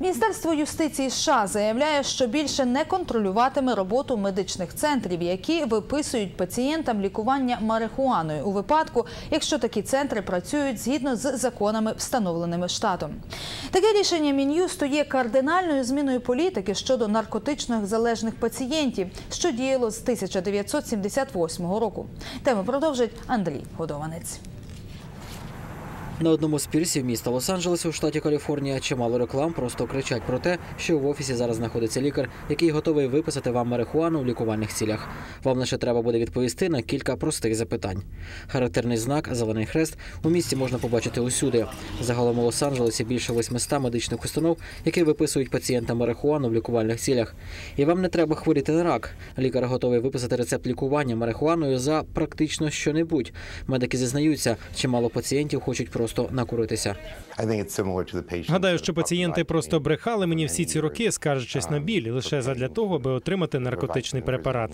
Міністерство юстиції США заявляє, що більше не контролюватиме роботу медичних центрів, які виписують пацієнтам лікування марихуаною у випадку, якщо такі центри працюють згідно з законами, встановленими штатом. Таке рішення мін'юсту є кардинальною зміною політики щодо наркотичних залежних пацієнтів, що діяло з 1978 року. Тему продовжить Андрій Годованець. На одному з пірсів міста Лос-Анджелес у штаті Каліфорнія чимало реклам просто кричать про те, що в офісі зараз знаходиться лікар, який готовий виписати вам марихуану в лікувальних цілях. Вам лише треба буде відповісти на кілька простих запитань. Характерний знак Зелений хрест у місті можна побачити усюди. Загалом у Лос-Анджелесі більше 800 медичних установ, які виписують пацієнтам марихуану в лікувальних цілях. І вам не треба хворіти на рак. Лікар готовий виписати рецепт лікування марихуаною за практично що-небудь. Медики зізнаються, чимало пацієнтів хочуть просто накуритися. Гадаю, що пацієнти просто брехали мені всі ці роки, скаржачись на біль, лише задля того, аби отримати наркотичний препарат.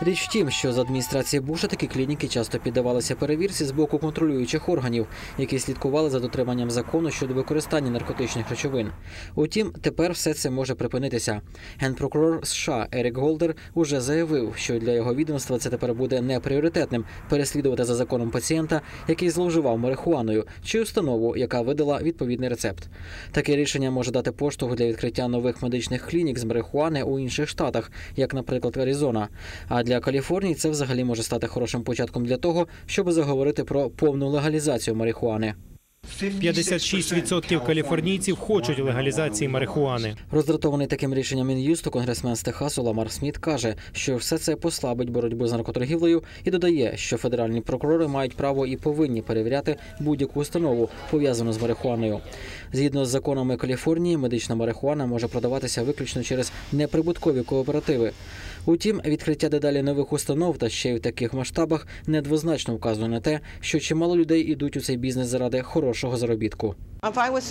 Річ в тім, що з адміністрації Буша такі клініки часто піддавалися перевірці з боку контролюючих органів, які слідкували за дотриманням закону щодо використання наркотичних речовин. Утім, тепер все це може припинитися. Генпрокурор США Ерік Голдер уже заявив, що для його відомства це тепер буде не пріоритетним переслідувати за законом пацієнта, який зловживав марихуаною, чи установу, яка видала відповідний рецепт. Таке рішення може дати поштовх для відкриття нових медичних клінік з марихуани у інших штатах, як, наприклад, Аризона. А для Каліфорнії це взагалі може стати хорошим початком для того, щоб заговорити про повну легалізацію марихуани. 56% каліфорнійців хочуть легалізації марихуани. Роздратований таким рішенням Мін'юсту, конгресмен з Техасу Ламар Сміт каже, що все це послабить боротьбу з наркоторгівлею і додає, що федеральні прокурори мають право і повинні перевіряти будь-яку установу пов'язану з марихуаною. Згідно з законами Каліфорнії, медична марихуана може продаватися виключно через неприбуткові кооперативи. Утім, відкриття дедалі нових установ та ще й в таких масштабах недвозначно вказує на те, що чимало людей ідуть у цей бізнес заради хорошого заробітку.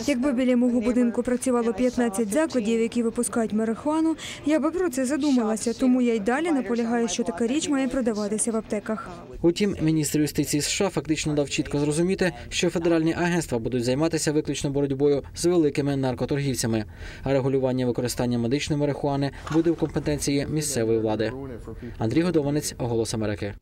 Якби біля мого будинку працювало 15 закладів, які випускають марихуану, я би про це задумалася. Тому я й далі наполягаю, що така річ має продаватися в аптеках. Утім, міністр юстиції США фактично дав чітко зрозуміти, що федеральні агентства будуть займатися виключно боротьбою з великими наркоторгівцями, а регулювання використання медичної марихуани буде в компетенції місцевої влади. Андрій Годованець, Голос Америки.